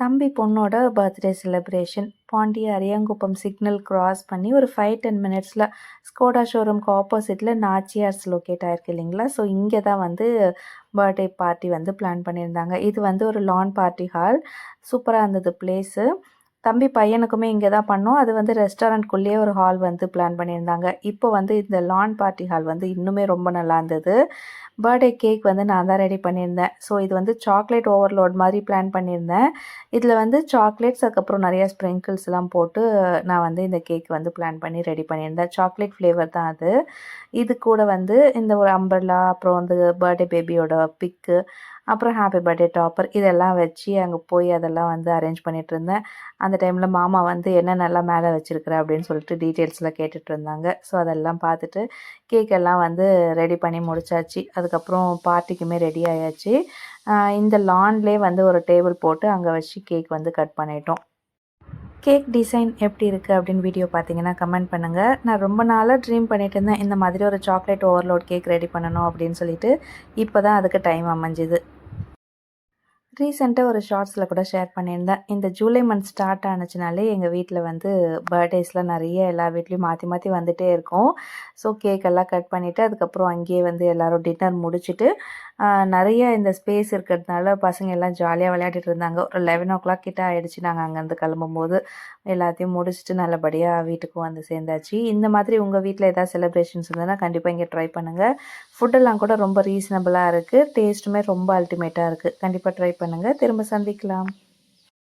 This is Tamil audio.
தம்பி பொண்ணோட birthday celebration Pondy Ariyankuppam signal cross பண்ணி ஒரு ஃபைவ் டென் மினிட்ஸில் ஸ்கோடா ஷோரூம்க்கு ஆப்போசிட்டில் நாச்சியார்ஸ் லொக்கேட் ஆயிருக்கு இல்லைங்களா? ஸோ இங்கே தான் வந்து பர்த்டே பார்ட்டி வந்து பிளான் பண்ணியிருந்தாங்க. இது வந்து ஒரு லான் பார்ட்டி ஹால் சூப்பராக இருந்தது பிளேஸு தம்பி பையனுக்குமே இங்கே தான் பண்ணோம். அது வந்து ரெஸ்டாரண்ட்குள்ளேயே ஒரு ஹால் வந்து பிளான் பண்ணியிருந்தாங்க. இப்போ வந்து இந்த லான் பார்ட்டி ஹால் வந்து இன்னுமே ரொம்ப நல்லா இருந்தது. பர்த்டே கேக் வந்து நான் தான் ரெடி பண்ணியிருந்தேன். ஸோ இது வந்து சாக்லேட் ஓவர்லோட் மாதிரி பிளான் பண்ணியிருந்தேன். இதில் வந்து சாக்லேட்ஸ் அதுக்கப்புறம் நிறையா ஸ்ப்ரிங்கிள்ஸ்லாம் போட்டு நான் வந்து இந்த கேக் வந்து பிளான் பண்ணி ரெடி பண்ணியிருந்தேன். சாக்லேட் ஃப்ளேவர் தான் அது. இது கூட வந்து இந்த ஒரு அம்பர்லா அப்புறம் வந்து பர்த்டே பேபியோட பிக்கு அப்புறம் ஹாப்பி பர்த்டே டாப்பர் இதெல்லாம் வச்சு அங்கே போய் அதெல்லாம் வந்து அரேஞ்ச் பண்ணிகிட்டு இருந்தேன் அந்த டைமில் மாமா வந்து என்னென்னலாம் மேலே வச்சுருக்குற? அப்படின்னு சொல்லிட்டு டீட்டெயில்ஸில் கேட்டுட்டு இருந்தாங்க. ஸோ அதெல்லாம் பார்த்துட்டு கேக் எல்லாம் வந்து ரெடி பண்ணி முடிச்சாச்சு. அதுக்கப்புறம் பார்ட்டிக்குமே ரெடி ஆயாச்சு. இந்த லான்லேயே வந்து ஒரு டேபிள் போட்டு அங்கே வச்சு கேக் வந்து கட் பண்ணிட்டோம். கேக் டிசைன் எப்படி இருக்குது அப்படின்னு வீடியோ பார்த்தீங்கன்னா கமெண்ட் பண்ணுங்கள் நான் ரொம்ப நாளாக ட்ரீம் பண்ணிட்டு இருந்தேன். இந்த மாதிரி ஒரு சாக்லேட் ஓவர்லோட் கேக் ரெடி பண்ணணும் அப்படின்னு சொல்லிட்டு இப்போ தான் அதுக்கு டைம் அமைஞ்சுது. ரீசெண்டாக ஒரு ஷார்ட்ஸில் கூட ஷேர் பண்ணியிருந்தேன். இந்த ஜூலை மந்த் ஸ்டார்ட் ஆனிச்சுனாலே எங்கள் வீட்டில் வந்து பர்த்டேஸ்லாம் நிறைய எல்லா வீட்லேயும் மாற்றி மாற்றி வந்துகிட்டே இருக்கும். ஸோ கேக்கெல்லாம் கட் பண்ணிவிட்டு அதுக்கப்புறம் அங்கேயே வந்து எல்லோரும் டின்னர் முடிச்சுட்டு நிறைய இந்த ஸ்பேஸ் இருக்கிறதுனால பசங்க எல்லாம் ஜாலியாக விளையாடிட்டு இருந்தாங்க. ஒரு லெவன் ஓ கிளாக் கிட்ட ஆகிடுச்சு நாங்கள் அங்கேருந்து கிளம்பும்போது. எல்லாத்தையும் முடிச்சுட்டு நல்லபடியாக வீட்டுக்கும் வந்து சேர்ந்தாச்சு. இந்த மாதிரி உங்கள் வீட்டில் ஏதாவது செலிப்ரேஷன்ஸ் இருந்ததுன்னா கண்டிப்பாக இங்கே ட்ரை பண்ணுங்கள் ஃபுட்டெல்லாம் கூட ரொம்ப ரீசனபிளாக இருக்குது டேஸ்ட்டுமே ரொம்ப அல்டிமேட்டாக இருக்குது கண்டிப்பாக ட்ரை பண்ணுங்கள் திரும்ப சந்திக்கலாம்.